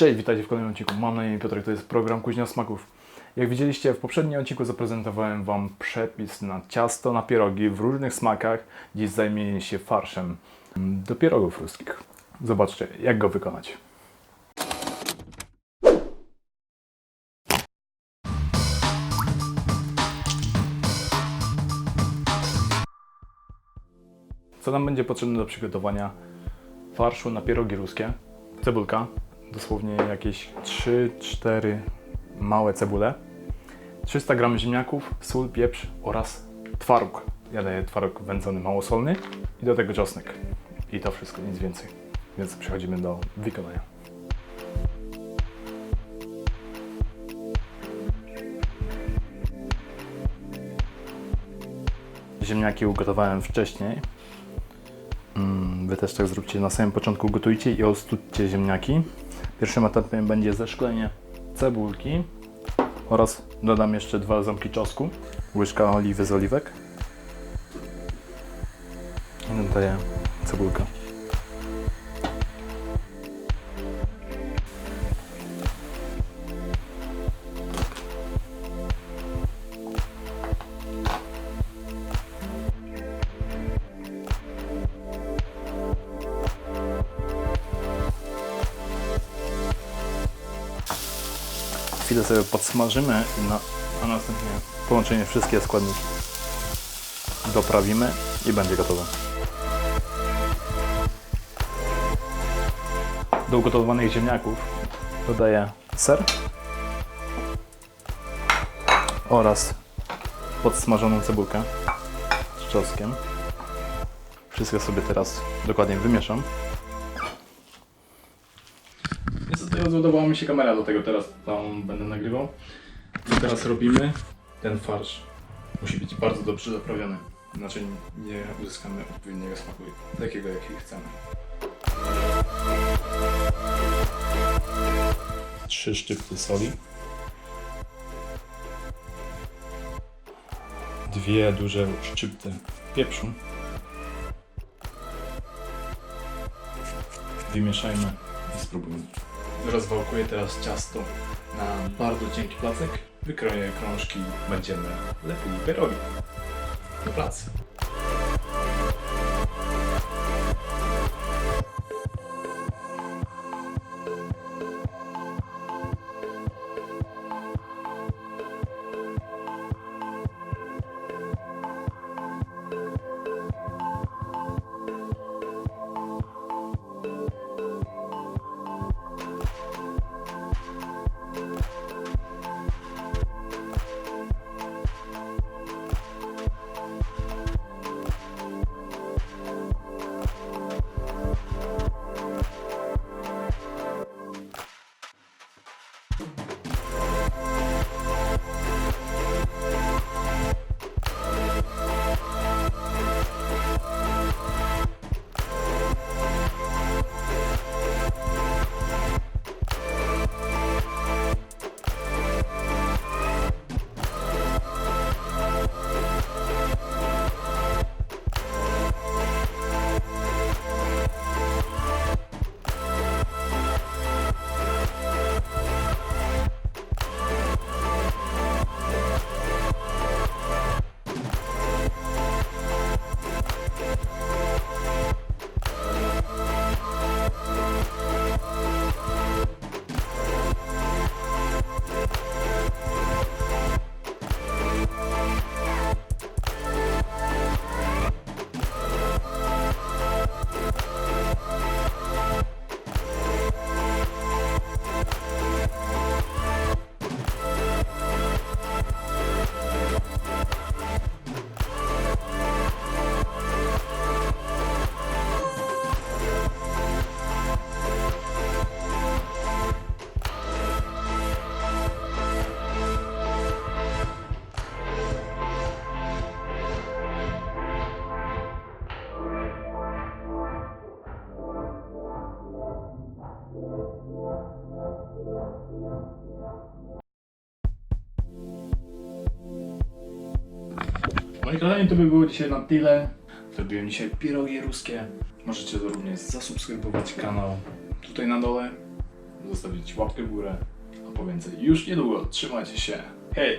Cześć, witajcie w kolejnym odcinku. Mam na imię Piotrek, to jest program Kuźnia Smaków. Jak widzieliście, w poprzednim odcinku zaprezentowałem Wam przepis na ciasto na pierogi w różnych smakach. Dziś zajmiemy się farszem do pierogów ruskich. Zobaczcie, jak go wykonać. Co nam będzie potrzebne do przygotowania farszu na pierogi ruskie? Cebulka, dosłownie jakieś 3-4 małe cebule, 300 g ziemniaków, sól, pieprz oraz twaróg. Ja daję twaróg wędzony małosolny i do tego czosnek. I to wszystko, nic więcej. Więc przechodzimy do wykonania. Ziemniaki ugotowałem wcześniej, Mm, Wy też tak zróbcie. Na samym początku gotujcie i ostudźcie ziemniaki. Pierwszym etapem będzie zeszklenie cebulki oraz dodam jeszcze dwa ząbki czosnku, łyżka oliwy z oliwek i dodaję cebulkę. Chwilę sobie podsmażymy, na, a następnie połączenie wszystkie składniki doprawimy i będzie gotowe. Do ugotowanych ziemniaków dodaję ser oraz podsmażoną cebulkę z czosnkiem. Wszystko sobie teraz dokładnie wymieszam. Rozładowała mi się kamera, do tego teraz tam będę nagrywał. I teraz robimy ten farsz. Musi być bardzo dobrze zaprawiony, inaczej nie uzyskamy odpowiedniego smaku, takiego jaki chcemy. Trzy szczypty soli. Dwie duże szczypty pieprzu. Wymieszajmy i spróbujmy. Rozwałkuję teraz ciasto na bardzo cienki placek. Wykroję krążki, będziemy lepili pierogi. Do pracy. Moi kochani, to by było dzisiaj na tyle. Zrobiłem dzisiaj pierogi ruskie. Możecie również zasubskrybować kanał tutaj na dole. zostawić łapkę w górę, a po więcej już niedługo. Trzymajcie się. Hej!